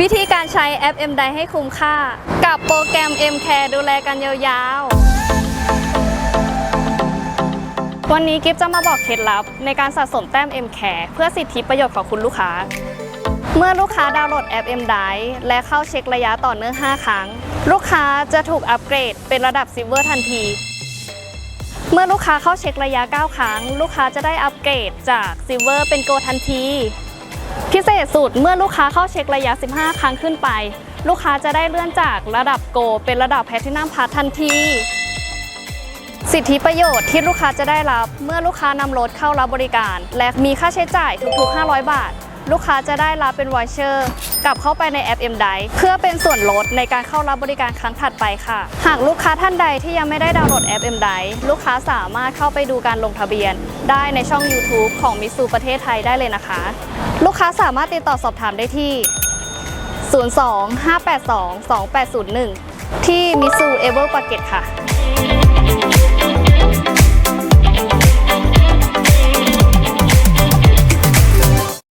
วิธีการใช้แอป M ไดให้คุ้มค่า กับโปรแกรม M Care ดูแลกันยาวๆ วันนี้กิฟจะมาบอกเคล็ดลับในการสะสมแต้ม M Care เพื่อสิทธิประโยชน์ของคุณลูกค้า เมื่อลูกค้าดาวน์โหลดแอป M ไดและเข้าเช็คระยะต่อเนื่อง 5 ครั้ง ลูกค้าจะถูกอัปเกรดเป็นระดับ Silver ทันที เมื่อลูกค้าเข้าเช็คระยะ 9 ครั้ง ลูกค้าจะได้อัปเกรดจาก Silver เป็น Gold ทันที พิเศษสุดเมื่อลูกค้าเข้าเช็คระยะ 15 ครั้งขึ้นไป ลูกค้าจะได้เลื่อนจากระดับโก เป็นระดับแพทินัมพาร์ททันที สิทธิประโยชน์ที่ลูกค้าจะได้รับเมื่อลูกค้านำรถเข้ารับบริการ และมีค่าใช้จ่ายทุกๆ 500 บาท ลูกค้าจะได้รับเป็นวอยเชอร์กลับเข้าไปในแอป M ไดเพื่อเป็นส่วนลดในการเข้ารับบริการครั้งถัดไปค่ะ หากลูกค้าท่านใดที่ยังไม่ได้ดาวน์โหลดแอป M ไดลูกค้าสามารถเข้าไปดูการลงทะเบียนได้ในช่อง YouTube ของมิสูประเทศไทยได้เลยนะคะ ลูกค้าสามารถติดต่อสอบถามได้ที่ 02 582 2801 ที่มิสูเอเวอร์ปาเก็ตค่ะ